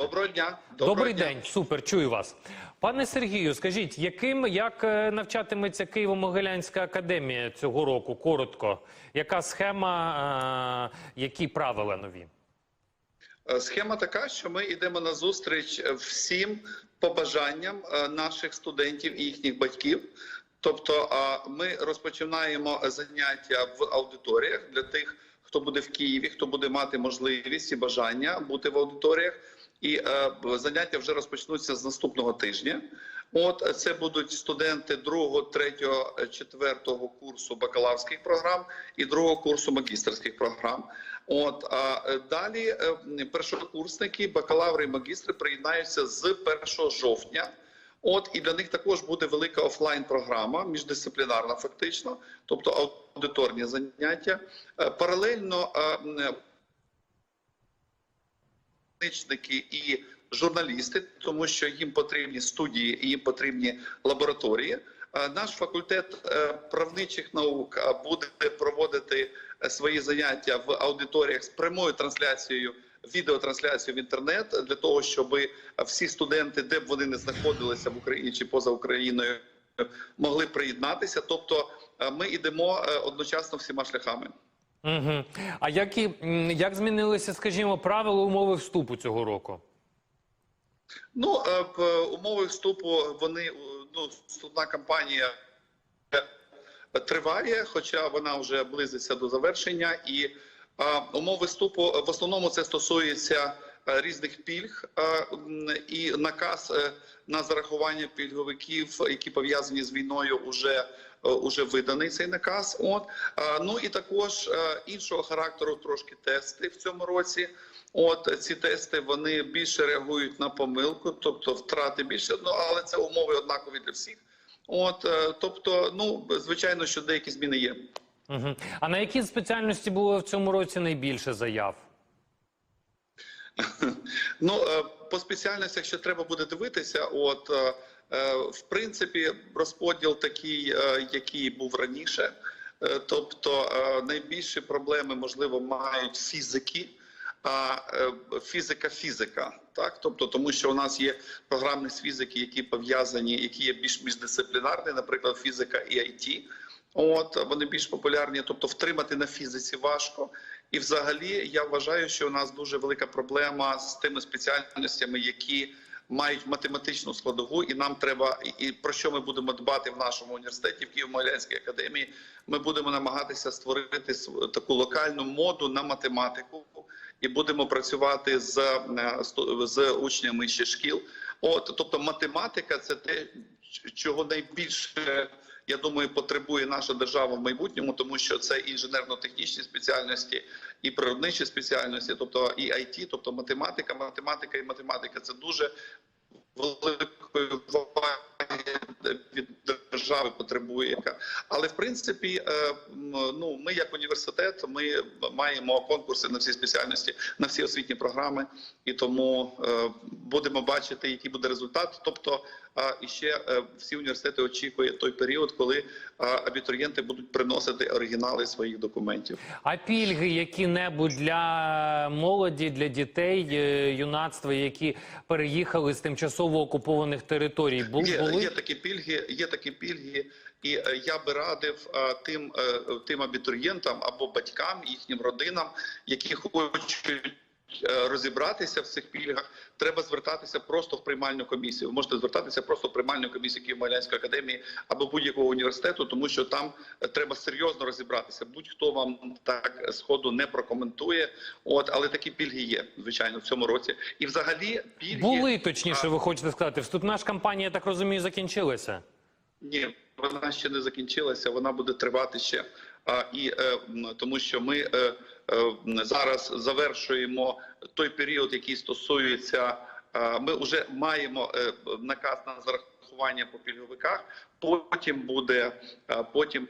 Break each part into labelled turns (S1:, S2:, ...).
S1: Доброго дня.
S2: Добрий
S1: дня.
S2: день, супер, чую вас. Пане Сергію, скажіть, яким як е, навчатиметься Києво-Могилянська академія цього року? Коротко, яка схема, е, які правила нові?
S1: Е, Схема така, що ми йдемо на зустріч всім побажанням наших студентів і їхніх батьків. Тобто, ми розпочинаємо заняття в аудиторіях для тих, хто буде в Києві, хто буде мати можливість і бажання бути в аудиторіях. І е, заняття вже розпочнуться з наступного тижня. От е, це будуть студенти другого, третього, е, четвертого курсу бакалаврських програм і другого курсу магістерських програм. От а е, далі е, першокурсники, бакалаври і магістри приєднаються з 1 жовтня. От і для них також буде велика офлайн програма, міждисциплінарна, фактично, тобто аудиторні заняття. Паралельно м, медичники і журналісти, тому що їм потрібні студії їм потрібні лабораторії. Е, Наш факультет е, правничих наук е, буде проводити свої заняття в аудиторіях з прямою трансляцією, відеотрансляцією в інтернет для того, щоб всі студенти, де б вони не знаходилися в Україні чи поза Україною, могли приєднатися. Тобто, ми йдемо одночасно всіма шляхами.
S2: Угу. А які, м, як змінилися, скажімо, правила умови вступу цього року?
S1: Ну, е, умови вступу вони е, ну, вступна кампанія е, триває, хоча вона вже близиться до завершення. І е, умови вступу е, в основному це стосується е, різних пільг е, і наказ е, на зарахування пільговиків, які пов'язані з війною, уже е, уже виданий цей наказ. От Е, ну і також е, іншого характеру трошки тести в цьому році. От ці тести вони більше реагують на помилку, тобто втрати більше, ну але це умови однакові для всіх. От е, тобто, ну звичайно, що деякі зміни є.
S2: Угу. А на які спеціальності було в цьому році найбільше заяв?
S1: Ну е, по спеціальностях ще треба буде дивитися. От е, е, в принципі, розподіл такий, е, який був раніше. Е, Тобто е, найбільші проблеми можливо мають фізики. А е, фізика, фізика, так тобто, тому що у нас є програми з фізики, які пов'язані, які є більш міждисциплінарні, наприклад, фізика і IT. От вони більш популярні, тобто втримати на фізиці важко. І, взагалі, я вважаю, що у нас дуже велика проблема з тими спеціальностями, які мають математичну складову, і нам треба і- про що ми будемо дбати в нашому університеті в Києво-Могилянській академії. Ми будемо намагатися створити таку локальну моду на математику, і будемо працювати з, е, з учнями ще шкіл. От тобто, математика це те, чого найбільше. Я думаю, потребує наша держава в майбутньому, тому що це інженерно-технічні спеціальності і природничі спеціальності, тобто і IT, тобто математика, математика і математика. Це дуже великої уваги від держави потребує. Але в принципі, е, ну ми як університет, ми маємо конкурси на всі спеціальності, на всі освітні програми, і тому е, будемо бачити, який буде результат. Тобто, і ще е, всі університети очікують той період, коли абітурієнти будуть приносити оригінали своїх документів.
S2: А пільги які-небудь для молоді, для дітей, юнацтва, які переїхали з тимчасово окупованих територій, бу-
S1: Є,
S2: були?
S1: є такі пільги, є такі пільги, і е, я би радив е, тим, е, тим абітурієнтам або батькам, їхнім родинам, які хочуть. Розібратися в цих пільгах треба звертатися просто в приймальну комісію. Ви можете звертатися просто в приймальну комісію Києво-Могилянської академії або будь-якого університету, тому що там треба серйозно розібратися. Будь-хто вам так сходу не прокоментує. От але такі пільги є, звичайно, в цьому році. І взагалі пільги
S2: Були точніше, ви хочете сказати. Вступна ж кампанія, я так розумію, закінчилася.
S1: Ні, вона ще не закінчилася, вона буде тривати ще. А, і е, тому що ми е, е, зараз завершуємо той період, який стосується. е, ми вже маємо е, наказ на зарахування по пільговиках. Потім буде е, потім.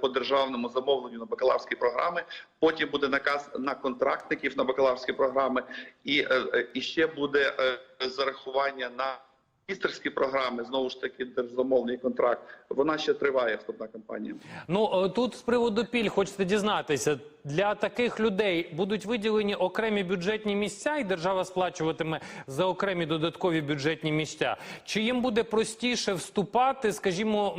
S1: По державному замовленню на бакалаврські програми, потім буде наказ на контрактників на бакалаврські програми, і, е, е, і ще буде е, зарахування на магістерські програми, знову ж таки, держзамовний контракт, вона ще триває вступна кампанія.
S2: Ну е, тут з приводу пільг хочеться дізнатися, для таких людей будуть виділені окремі бюджетні місця, і держава сплачуватиме за окремі додаткові бюджетні місця. Чи їм буде простіше вступати? Скажімо,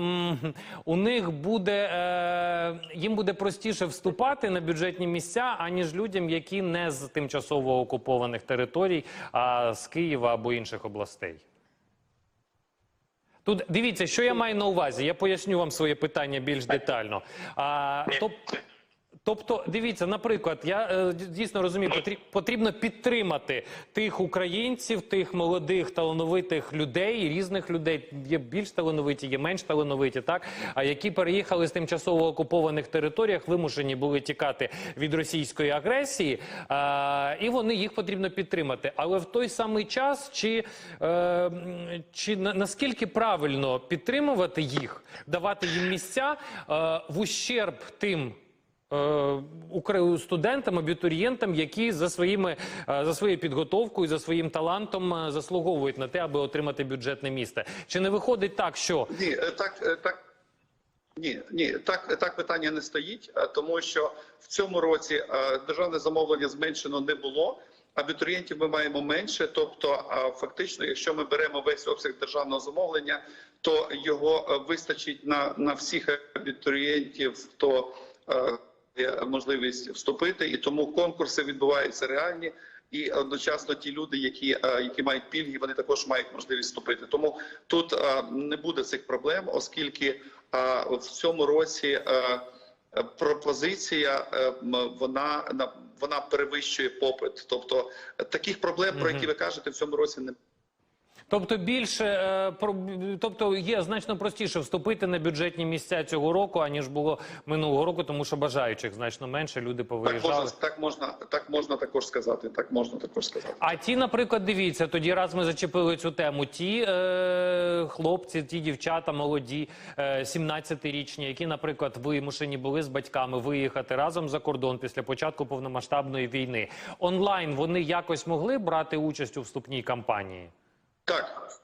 S2: у них буде е, їм буде простіше вступати на бюджетні місця, аніж людям, які не з тимчасово окупованих територій, а з Києва або інших областей. Тут дивіться, що я маю на увазі. Я поясню вам своє питання більш детально. А, тоб, тобто, дивіться, наприклад, я е, дійсно розумію, потрі- потрібно підтримати тих українців, тих молодих талановитих людей, різних людей. Є більш талановиті, є менш талановиті, так а які переїхали з тимчасово окупованих територіях, вимушені були тікати від російської агресії, а, і вони їх потрібно підтримати. Але в той самий час, чи, е, чи на, наскільки правильно підтримувати їх, давати їм місця е, в ущерб тим. Е, Студентам, абітурієнтам, які за своїми е, за своєю підготовкою, за своїм талантом е, заслуговують на те, аби отримати бюджетне місце. Чи не виходить так, що
S1: Ні, так, так. Ні, ні, так, так питання не стоїть, тому що в цьому році державне замовлення зменшено не було. Абітурієнтів ми маємо менше. Тобто, фактично, якщо ми беремо весь обсяг державного замовлення, то його вистачить на, на всіх абітурієнтів, хто можливість вступити, і тому конкурси відбуваються реальні. І одночасно ті люди, які, е, які мають пільги, вони також мають можливість вступити. Тому тут е, не буде цих проблем, оскільки е, в цьому році пропозиція вона на- вона перевищує попит. Тобто таких проблем, про які ви кажете, в цьому році не
S2: Тобто більше е, тобто є значно простіше вступити на бюджетні місця цього року, аніж було минулого року, тому що бажаючих значно менше люди
S1: так можна, так можна, так можна також сказати. Так можна також сказати.
S2: А ті, наприклад, дивіться, тоді раз ми зачепили цю тему. Ті е, хлопці, ті дівчата молоді, е, 17-річні, які, наприклад, вимушені були з батьками виїхати разом за кордон після початку повномасштабної війни. Онлайн вони якось могли брати участь у вступній кампанії.
S1: Так,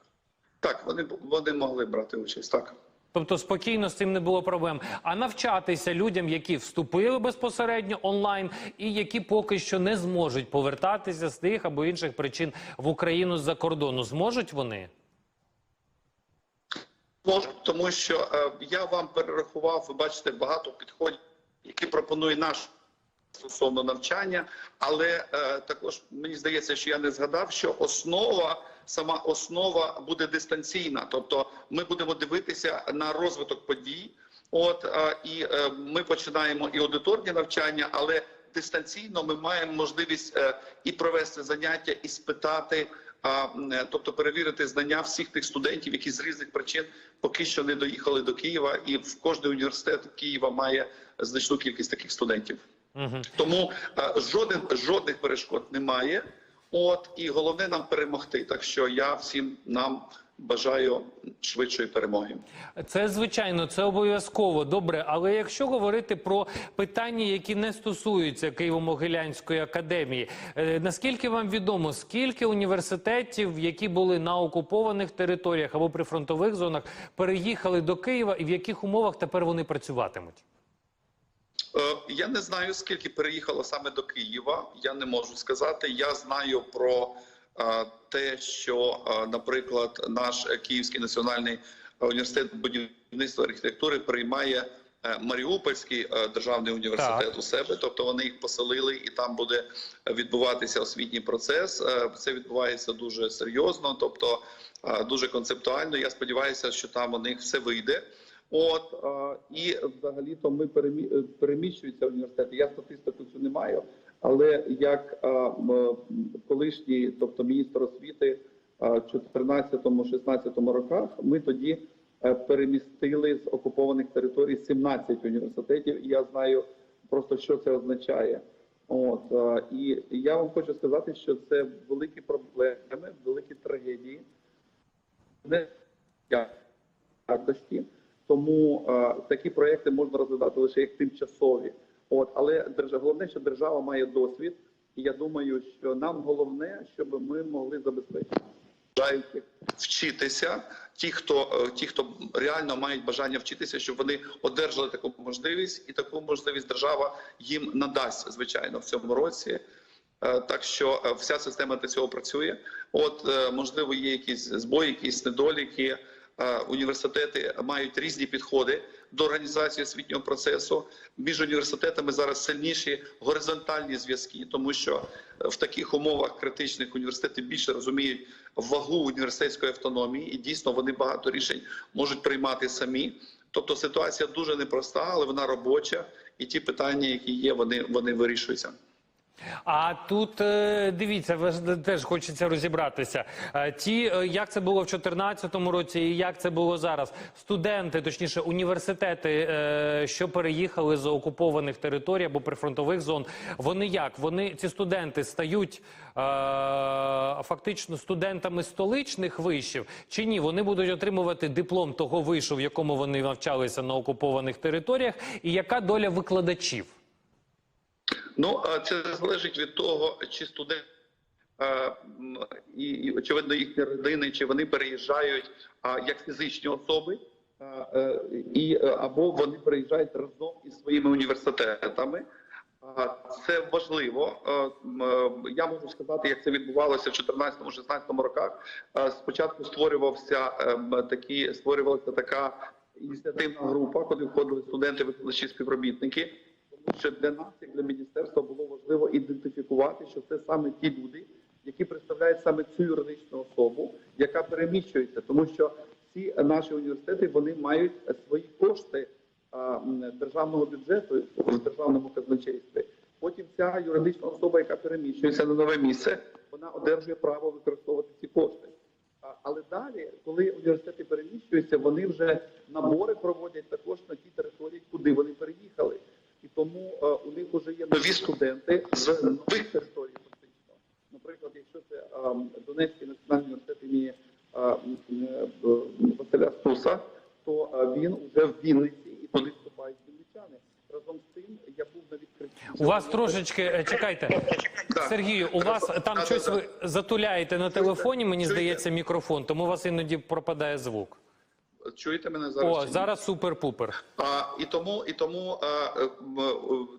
S1: так, вони вони могли брати участь. Так.
S2: Тобто спокійно з цим не було проблем. А навчатися людям, які вступили безпосередньо онлайн, і які поки що не зможуть повертатися з тих або інших причин в Україну з-за кордону, зможуть вони?
S1: Можу, тому що е, я вам перерахував, ви бачите, багато підходів, які пропонує наш стосовно навчання, але е, також мені здається, що я не згадав, що основа, сама основа буде дистанційна, тобто ми будемо дивитися на розвиток подій. От е, і е, ми починаємо і аудиторні навчання, але дистанційно ми маємо можливість е, і провести заняття, і спитати. Тобто перевірити знання всіх тих студентів, які з різних причин поки що не доїхали до Києва, і в кожний університет Києва має значну кількість таких студентів.
S2: Угу.
S1: Тому жоден жодних перешкод немає. От і головне нам перемогти. Так що я всім нам бажаю швидшої перемоги.
S2: Це звичайно, це обов'язково добре. Але якщо говорити про питання, які не стосуються Києво-Могилянської академії, е, наскільки вам відомо, скільки університетів, які були на окупованих територіях або прифронтових зонах, переїхали до Києва, і в яких умовах тепер вони працюватимуть?
S1: Е, Я не знаю, скільки переїхало саме до Києва. Я не можу сказати. Я знаю про е, те, що, е, наприклад, наш Київський національний університет будівництва архітектури приймає Маріупольський державний університет у себе. Тобто вони їх поселили, і там буде відбуватися освітній процес. Це відбувається дуже серйозно, тобто дуже концептуально. Я сподіваюся, що там у них все вийде. От е, і взагалі то ми перемі... е, переміщуються університети. Я статистику цю не маю, але як е, колишній, тобто міністр освіти е, в 14-16 роках, ми тоді перемістили з окупованих територій 17 університетів. І я знаю просто, що це означає. От і я вам хочу сказати, що це великі проблеми, великі трагедії. Не якості. Тому е, такі проекти можна розглядати лише як тимчасові. От, але держа, головне, що держава має досвід, і я думаю, що нам головне, щоб ми могли забезпечити. вчитися. Ті, хто е, ті, хто реально мають бажання вчитися, щоб вони одержали таку можливість, і таку можливість держава їм надасть, звичайно, в цьому році. Е, Так що е, вся система для цього працює. От можливо, є якісь збої, якісь недоліки. Е, Університети мають різні підходи до організації освітнього процесу. Між університетами зараз сильніші горизонтальні зв'язки, тому що в таких умовах критичних університети більше розуміють вагу університетської автономії, і дійсно вони багато рішень можуть приймати самі. Тобто ситуація дуже непроста, але вона робоча, і ті питання, які є, вони, вони вирішуються.
S2: А тут е, дивіться, теж хочеться розібратися. Е, Ті, е, як це було в 2014 році, і як це було зараз. Студенти, точніше, університети, що переїхали з окупованих територій або прифронтових зон. Вони як? Вони ці студенти стають фактично студентами столичних вишів чи ні? Вони будуть отримувати диплом того вишу, в якому вони навчалися на окупованих територіях. І яка доля викладачів?
S1: Ну а це залежить від того, чи студент і, очевидно їхні родини, чи вони переїжджають як фізичні особи, е, і або вони переїжджають разом із своїми університетами. Це важливо. Е, Я можу сказати, як це відбувалося в 2014-2016 роках. Спочатку створювався ем, такі, створювалася така ініціативна група, куди входили студенти, викладачі, співробітники. Тому що для нас, як для міністерства, було важливо ідентифікувати, що це саме ті люди, які представляють саме цю юридичну особу, яка переміщується, тому що всі наші університети вони мають свої кошти державного бюджету в державному казначействі. Потім ця юридична особа, яка переміщується на нове місце, вона одержує право використовувати ці кошти. Але далі, коли університети переміщуються, вони вже набори проводять також на ті території, куди вони переїхали. Тому е, у них вже є нові студенти з нових територій, фактично. Наприклад, якщо це е, Донецький національний університет імені е, е, Василя Стуса, то е, він вже в Вінниці і туди вступають вінничани. Разом з тим я був на відкритті.
S2: У вас трошечки чекайте, Сергію. У вас там щось
S1: да, да.
S2: ви затуляєте на телефоні. Мені здається, мікрофон, тому у вас іноді пропадає звук.
S1: Чуєте мене зараз?
S2: О, зараз супер-пупер.
S1: А, і тому, і тому а, е, е,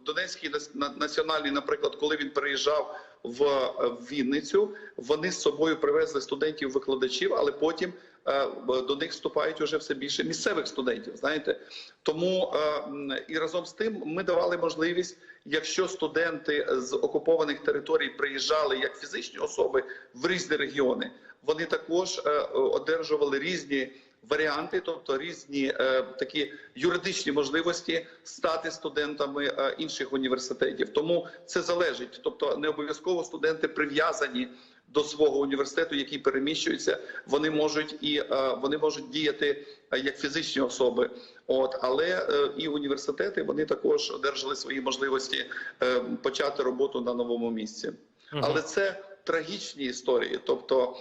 S1: Донецький національний, наприклад, коли він переїжджав в, е, Вінницю, вони з собою привезли студентів-викладачів, але потім е, в- до них вступають уже все більше місцевих студентів. Знаєте, тому е, м, і разом з тим ми давали можливість, якщо студенти з окупованих територій приїжджали як фізичні особи в різні регіони, вони також е, одержували різні варіанти, тобто різні е, такі юридичні можливості стати студентами е, інших університетів. Тому це залежить, тобто не обов'язково студенти прив'язані до свого університету, який переміщується. Вони можуть і е, вони можуть діяти е, як фізичні особи. От але е, і університети вони також одержали свої можливості е, почати роботу на новому місці. Але це трагічні історії. Тобто,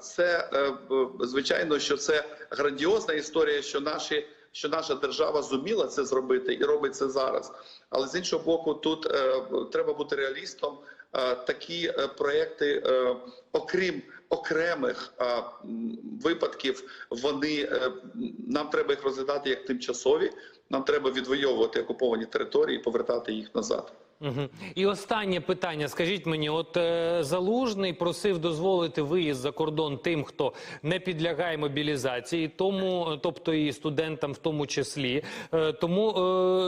S1: це е, звичайно, що це грандіозна історія, що наші. Що наша держава зуміла це зробити і робить це зараз, але з іншого боку, тут е, треба бути реалістом. Е, такі е, проекти, е, окрім окремих е, випадків, вони е, нам треба їх розглядати як тимчасові. Нам треба відвоювати окуповані території і повертати їх назад.
S2: Угу. І останнє питання. Скажіть мені, от е, залужний просив дозволити виїзд за кордон тим, хто не підлягає мобілізації, тому, тобто і студентам в тому числі. Е, тому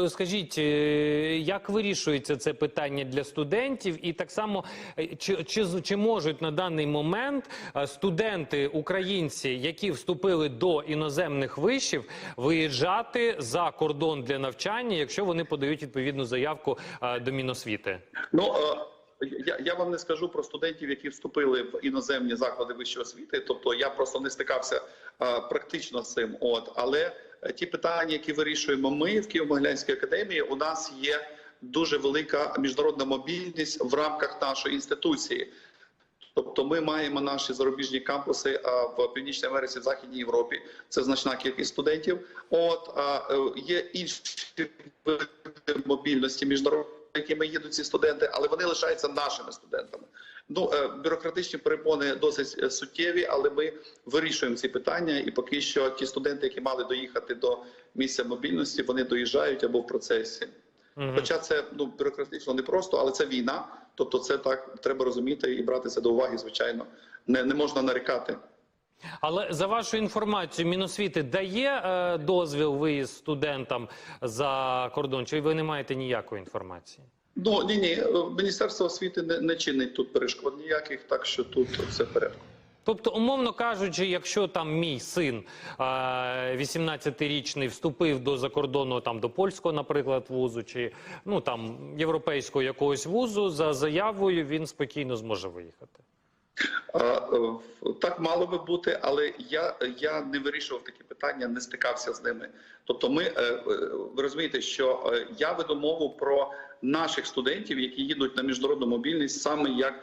S2: е, скажіть, е, як вирішується це питання для студентів, і так само е, чи, чи, чи можуть на даний момент е, студенти українці, які вступили до іноземних вишів, виїжджати за кордон для навчання, якщо вони подають відповідну заявку е, до Міносвіти?
S1: Ну е, я, я вам не скажу про студентів, які вступили в іноземні заклади вищої освіти. Тобто я просто не стикався е, практично з цим. От але е, ті питання, які вирішуємо ми в Києво-Могилянській академії, у нас є дуже велика міжнародна мобільність в рамках нашої інституції. Тобто, ми маємо наші зарубіжні кампуси а, в Північній Америці, в Західній Європі. Це значна кількість студентів. От а, є інші види мобільності міжнародної, якими їдуть ці студенти, але вони лишаються нашими студентами. Ну, е, бюрократичні перепони досить е, суттєві, але ми вирішуємо ці питання. І поки що ті студенти, які мали доїхати до місця мобільності, вони доїжджають або в процесі.
S2: Мгм.
S1: Хоча це ну бюрократично непросто, але це війна. Тобто, це так треба розуміти і брати це до уваги. Звичайно, не, не можна нарікати.
S2: Але за вашою інформацією, Міносвіти дає е, дозвіл виїзд студентам за кордон, чи ви не маєте ніякої інформації?
S1: Ну ні, ні, міністерство освіти не, не чинить тут перешкод ніяких, так що тут все в порядку.
S2: Тобто, умовно кажучи, якщо там мій син е, 18-річний вступив до закордонного там до польського, наприклад, вузу, чи ну там європейського якогось вузу, за заявою він спокійно зможе виїхати.
S1: Е, Так мало би бути, але я, я не вирішував такі питання, не стикався з ними. Тобто, ми е, е, ви розумієте, що я веду мову про наших студентів, які їдуть на міжнародну мобільність, саме як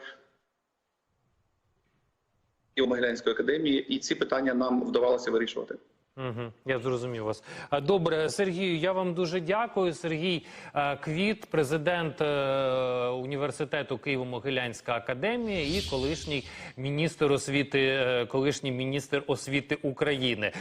S1: і у Могилянської академії, і ці питання нам вдавалося вирішувати.
S2: Угу, я зрозумів вас. А, Добре, Сергію, я вам дуже дякую. Сергій е, Квіт, президент е, університету Києво-Могилянська академія і колишній міністр освіти, е, колишній міністр освіти України.